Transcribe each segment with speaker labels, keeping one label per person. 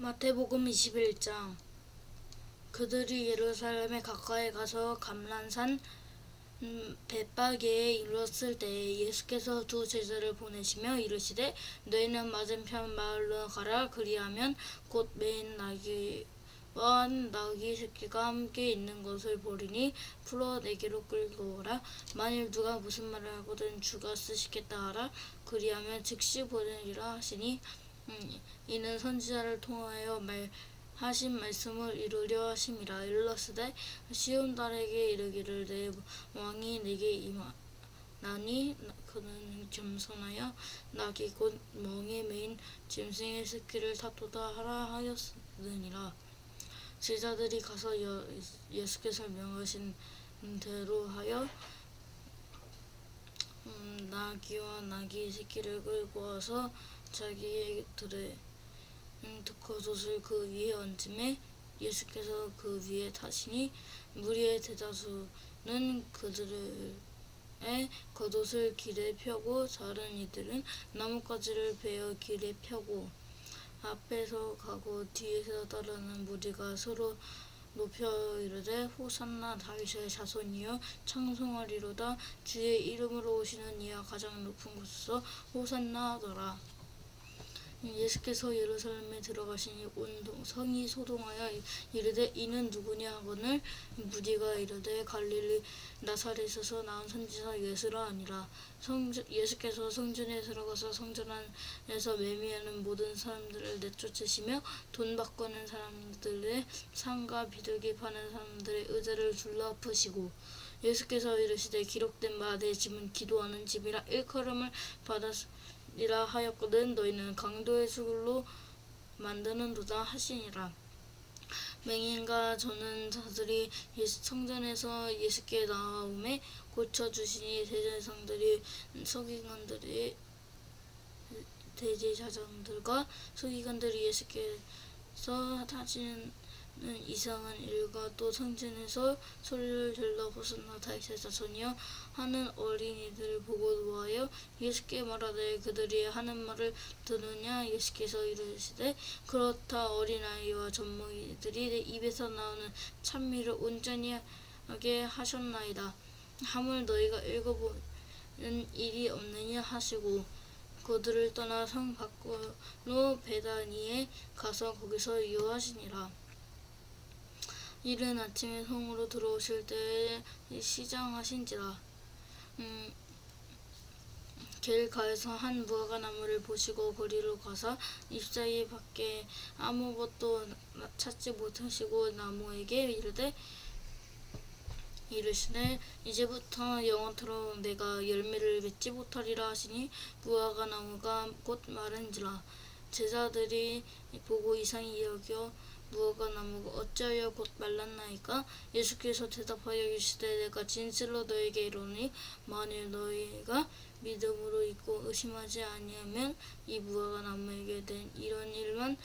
Speaker 1: 마태복음 21장. 그들이 예루살렘에 가까이 가서 감란산 음, 벳바게에 이르렀을 때에 예수께서 두 제자를 보내시며 이르시되 너희는 맞은편 마을로 가라. 그리하면 곧 매인 나귀와 나귀 새끼가 함께 있는 것을 보리니 풀어 내게로 끌고 오라. 만일 누가 무슨 말을 하거든 주가 쓰시겠다 하라. 그리하면 즉시 보내리라 하시니 음, 이는 선지자를 통하여 말하신 말씀을 이루려 하심이라. 일렀으되 시온 딸에게 이르기를 내 왕이 내게 임하 나니 그는 겸손하여 낙이 곧 멍에 매인 짐승의 새끼를 타도다 하라 하였느니라. 제자들이 가서 여, 예수께서 명하신 대로 하여 음, 나귀와 나귀 새끼를 끌고 와서 자기들의 음, 겉옷을 그 위에 얹음에 예수께서 그 위에 타시니 무리의 대다수는 그들의 겉옷을 길에 펴고 다른 이들은 나뭇가지를 베어 길에 펴고 앞에서 가고 뒤에서 따르는 무리가 서로 높여 이르되 호산나 다윗의 자손이여 창송하리로다. 주의 이름으로 오시는 이가 가장 높은 곳에서 호산나 하더라 예수께서 예루살렘에 들어가시니 온 동- 성이 소동하여 이르되 이는 누구냐 하거늘 무리가 이르되 갈릴리 나사렛에서 나온 선지자 예수라 아니라. 성 예수께서 성전에 들어가서 성전 안에서 매매하는 모든 사람들을 내쫓으시며 돈 바꾸는 사람들의 상과 비둘기 파는 사람들의 의자를 둘러 엎으시고 예수께서 이르시되 기록된 바 내 집은 기도하는 집이라 일컬음을 받았으 리라 하였거든. 너희는 강도의 수굴로 만드는 도다 하시니라. 맹인과 저는 자들이 성전에서 예수께 나오매 고쳐 주시니 대제사장들이 서기관들이 대제사장들과 서기관들이 예수께서 하시는 이상한 일과 또 성전에서 소리를 질러 호산나 다윗의 자손이여? 하는 어린이들을 보고 노하여 예수께 말하되 그들이 하는 말을 들으냐? 예수께서 이르시되 그렇다 어린아이와 젖먹이들이 내 입에서 나오는 찬미를 온전히 하게 하셨나이다. 하물 너희가 읽어보는 일이 없느냐? 하시고 그들을 떠나 성 밖으로 베다니에 가서 거기서 유하시니라 이른 아침에 성으로 들어오실 때에 시장하신지라. 음, 길 가에서 한 무화과 나무를 보시고 거리로 가서 잎사이 밖에 아무것도 찾지 못하시고 나무에게 이르되 이르시되 이제부터 영원토록 내가 열매를 맺지 못하리라 하시니 무화과 나무가 곧 마른지라. 제자들이 보고 이상히 여겨 무화과 나무가 어찌하여 곧 말랐나이까? 예수께서 대답하여 이르시되 내가 진실로 너에게 이르노니 만일 너희가 믿음으로 있고 의심하지 아니하면 이 무화과 나무에게 된 이런 일만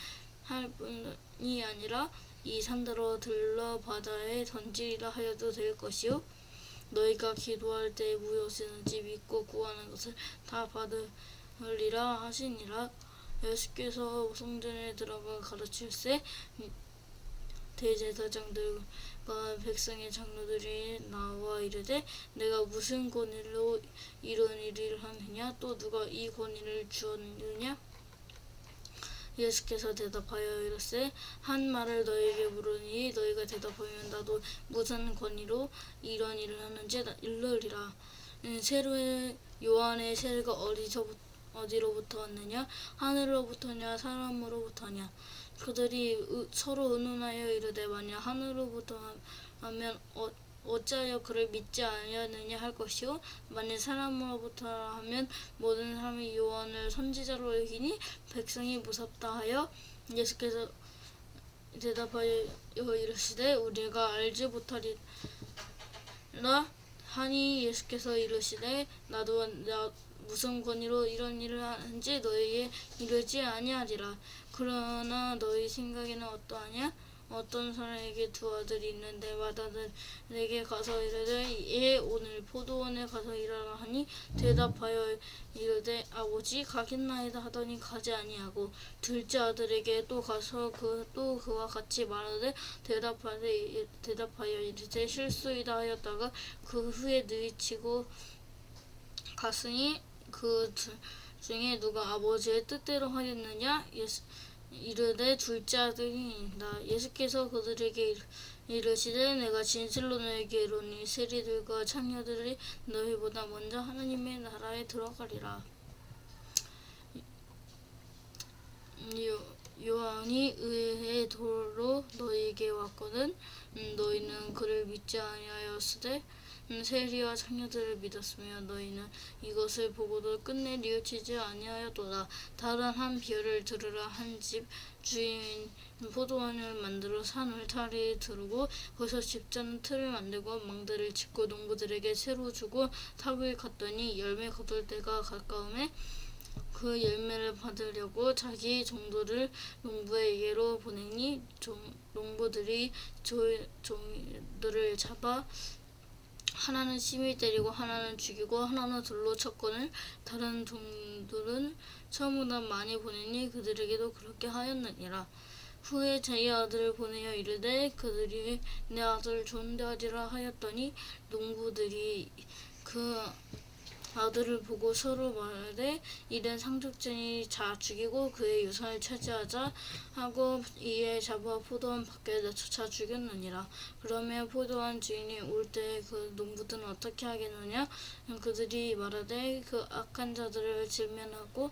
Speaker 1: 할 뿐이 아니라 이 산더러 들러 바다에 던지리라 하여도 될 것이요 너희가 기도할 때 무엇이든지 집 있고 구하는 것을 다 받으리라 하시니라 예수께서 성전에 들어가 가르칠세 대제사장들과 백성의 장로들이 나와 이르되 내가 무슨 권위로 이런 일을 하느냐? 또 누가 이 권위를 주었느냐? 예수께서 대답하여 이르세 한 말을 너에게 물으니 너희가 대답하면 나도 무슨 권위로 이런 일을 하는지 나- 일러리라. 음, 세로의 요한의 세례가 어디서 어디로부터 왔느냐? 하늘로부터냐? 사람으로부터냐? 그들이 의- 서로 의논하여 이르되 만약 하늘로부터 하- 하면 어, 어찌하여 그를 믿지 아니하느냐 할 것이요? 만일 사람으로부터 하면 모든 사람이 요한을 선지자로 여기니 백성이 무섭다 하여 예수께서 대답하여 이르시되 우리가 알지 못하리라 하니 예수께서 이르시되 나도 나 무슨 권위로 이런 일을 하는지 너희에게 이르지 아니하리라. 그러나 너희 생각에는 어떠하냐? 어떤 사람에게 두 아들이 있는데 맏아들에게 가서 이르되 예 오늘 포도원에 가서 일하라 하니 대답하여 이르되 아버지 가겠나이다 하더니 가지 아니하고 둘째 아들에게 또 가서 그 또 그와 같이 말하되 대답하되 대답하여 이르되 실수이다 하였다가 그 후에 느리치고 갔으니 그둘 중에 누가 아버지의 뜻대로 하였느냐? 예수, 이르되 둘째 아들이니라 예수께서 그들에게 이르- 이르시되 내가 진실로 너에게 이르니 세리들과 창녀들이 너희보다 먼저 하나님의 나라에 들어가리라. 요, 요한이 의의 도로 너희에게 왔거든. 음, 너희는 그를 믿지 아니하였으되 음, 세리와 창녀들을 믿었으며 너희는 이것을 보고도 끝내 뉘우치지 아니하였도다. 다른 한 비유를 들으라 한 집 주인 포도원을 만들어 산 울타리 두르고 거기서 집자는 틀을 만들고 망대를 짓고 농부들에게 새로 주고 탑을 갔더니 열매 거둘 때가 가까움에 그 열매를 받으려고 자기 종도를 농부에게로 보내니 종, 농부들이 조, 종들을 잡아 하나는 심히 때리고 하나는 죽이고 하나는 돌로 쳤거늘 다른 종들은 처음보다 많이 보내니 그들에게도 그렇게 하였느니라. 후에 자기 아들을 보내어 이르되 그들이 내 아들 존대하리라 하였더니 농부들이 그 아들을 보고 서로 말하되 이는 상속자니 자 죽이고 그의 유산을 차지하자 하고 이에 잡아 포도원 밖에 내쫓아 죽였느니라. 그러면 포도원 주인이 올 때 그 농부들은 어떻게 하겠느냐? 그들이 말하되 그 악한 자들을 질면하고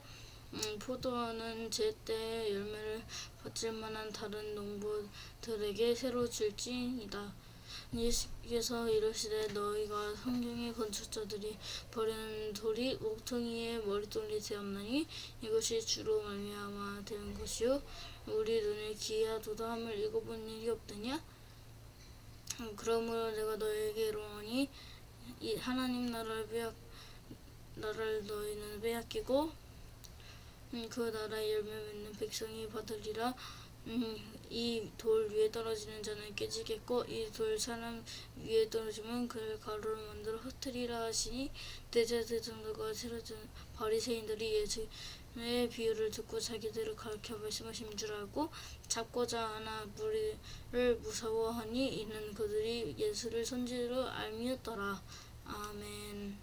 Speaker 1: 음, 포도원은 제때 열매를 받을 만한 다른 농부들에게 새로 줄지이다 예수께서 이르시되 너희가 성경의 건축자들이 버리는 돌이 옥퉁이의 머릿돌이 되었나니 이것이 주로 말미암아 되는 것이요. 우리 눈에 기이하도다 함을 읽어본 일이 없더냐? 음, 그러므로 내가 너에게 이르노니 이 하나님 나라를 빼앗 나라를 너희는 빼앗기고 음, 그 나라의 열매 맺는 백성이 받으리라 음, 이돌 위에 떨어지는 자는 깨지겠고 이 돌 사람 위에 떨어지면 그를 가루로 만들어 흩트리라 하시니 대제대장들과 세례장 바리새인들이 예수의 비유를 듣고 자기들을 가르쳐 말씀하신 줄 알고 잡고자 하나 무리를 무서워하니 이는 그들이 예수를 선지로 알미었더라. 아멘